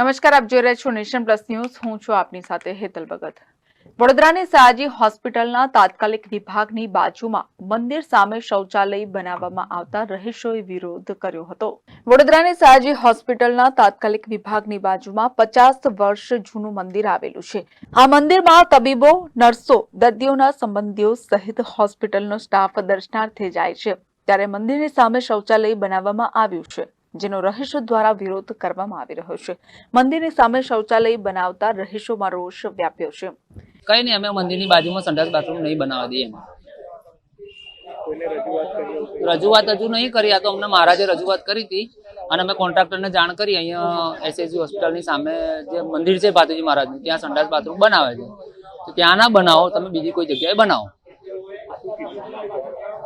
નમસ્કાર, આપ જોઈ રહ્યા છો નેશન પ્લસ ન્યૂઝ. હું છું આપની સાથે હેતલ ભગત. વડોદરાની સયાજી હોસ્પિટલના તાત્કાલિક વિભાગની બાજુમાં મંદિર સામે શૌચાલય બનાવવામાં આવતા રહીશોએ વિરોધ કર્યો હતો. વડોદરાની સયાજી હોસ્પિટલના તાત્કાલિક વિભાગની બાજુમાં પચાસ વર્ષ જૂનું મંદિર આવેલું છે. આ મંદિરમાં તબીબો, નર્સો, દર્દીઓના સંબંધીઓ સહિત હોસ્પિટલનો સ્ટાફ દર્શનાર્થે જાય છે. ત્યારે મંદિરની સામે શૌચાલય બનાવવામાં આવ્યું છે. જેનો રહીશો દ્વારા વિરોધ કરવામાં આવી રહ્યો છે. મંદિરની સામે શૌચાલય બનાવતા રહીશોમાં રોષ વ્યાપ્યો છે. કઈ નહીં અમે મંદિરની બાજુમાં સંડાસ બાથરૂમ નહીં બનાવવા દઈએ એમ. રજૂઆત હજુ નહીં કરી આ તો અમને મહારાજે રજૂઆત કરી હતી અને અમે કોન્ટ્રાક્ટરને જાણ કરી અહીંયા એસએસજી હોસ્પિટલની સામે જે મંદિર છે ભાતુજી મહારાજનું ત્યાં સંડાસ બાથરૂમ બનાવે છે. તો ત્યાં ના બનાવો તમે બીજી કોઈ જગ્યાએ બનાવો.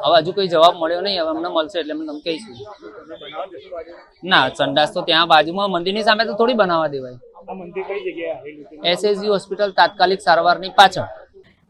હવે હજુ કોઈ જવાબ મળ્યો નહીં હવે અમને મળશે એટલે અમે તમને કહીશું. ના સંડાસ તો ત્યાં બાજુમાં મંદિરની સામે તો થોડી બનાવવા દેવાય. એસએસજી હોસ્પિટલ તાત્કાલિક સારવારની પાછળ.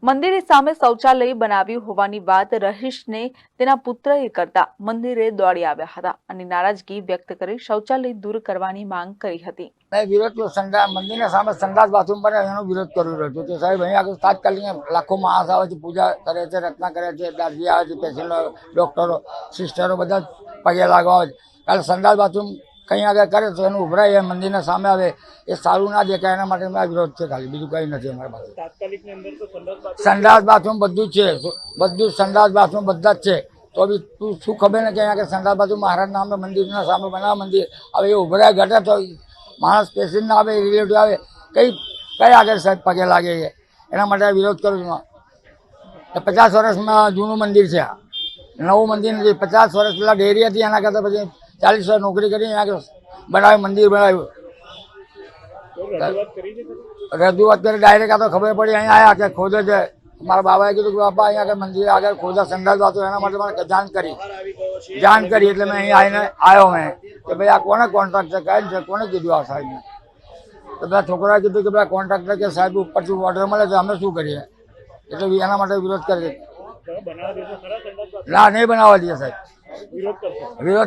મંદિરની સામે શૌચાલય બનાવ્યું હોવાની વાત રહીશને તેના પુત્રએ કરતા મંદિરે દોડી આવ્યા હતા અને નારાજગી વ્યક્ત કરી શૌચાલય દૂર કરવાની માંગ કરી હતી. મેં વિરોધ સંડા મંદિરના સામે સંડાસ બાથરૂમ બને એનો વિરોધ કરી રહ્યો છું સાહેબ, અહીંયા આગળ તાત્કાલિક લાખો માણસ આવે છે, પૂજા કરે છે, રચના કરે છે દર્દી આવે છે, પેશન્ટો, ડૉક્ટરો, સિસ્ટરો બધા પગે લાગવા આવે છે. કાલે સંડાસ બાથરૂમ કંઈ આગળ કરે તો એનું ઉભરાય એ મંદિરના સામે આવે એ સારું ના દેખાય એના માટે મેં આ વિરોધ છે ખાલી બીજું કંઈ નથી અમારા પાસે. સંડાસ બાથરૂમ બધું જ છે બધું સંડાસ બાથરૂમ બધા જ છે. તો બી તું શું ખબર ને કે અહીંયા કે સંડાસ બાથરૂમ મહારાજના નામે મંદિરના સામે બનાવે મંદિર હવે એ ઉભરાય ઘટે તો માણસ પેશન્ટ ના આવે રિલેટિવ આવે કઈ કઈ આગળ સાહેબ પગે લાગે છે. એના માટે વિરોધ કરું છું પચાસ વર્ષમાં જૂનું મંદિર છે આ. નવું મંદિર નથી પચાસ વર્ષ પહેલાં ડેરી હતી એના કરતાં પછી ચાલીસ વર્ષ નોકરી કરી આગળ બનાવ્યું મંદિર બનાવ્યું. રજૂઆત કરી ડાયરેક્ટ આ તો ખબર પડી, અહીંયા આવ્યા કે ખોદે છે. મારા બાબાએ કીધું કે, બાપા, અહીંયા આગળ મંદિર આગળ ખોદા, સંડાસ હતો એના માટે મારે જાણ કરી. જાણ કરી એટલે મેં અહીંયા આવીને આવ્યો મેં. કે ભાઈ, આ કોને કોન્ટ્રાક્ટ છે કઈ છે? કોને કીધું આ સાહેબને? તો પેલા છોકરાએ કીધું કે પેલા કોન્ટ્રાક્ટર કે સાહેબ, ઉપરથી ઓર્ડર મળે તો અમે શું કરીએ? એટલે એના માટે વિરોધ કરીએ ના, નહીં બનાવવા દઈએ સાહેબ. વિરોધ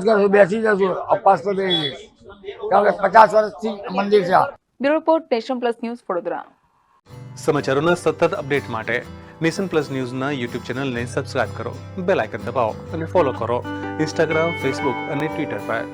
કરશો? બેસી જશું અપાસ તો થઈ જઈશ. કારણ કે પચાસ વર્ષથી મંદિર છે bureau report nation plus news Vadodara. સમાચારોના સતત અપડેટ માટે નેશન પ્લસ ન્યૂઝના યુટ્યુબ ચેનલને સબસ્ક્રાઇબ કરો બેલ આઇકન દબાવો અને ફોલો કરો ઇન્સ્ટાગ્રામ ફેસબુક અને ટ્વિટર પર.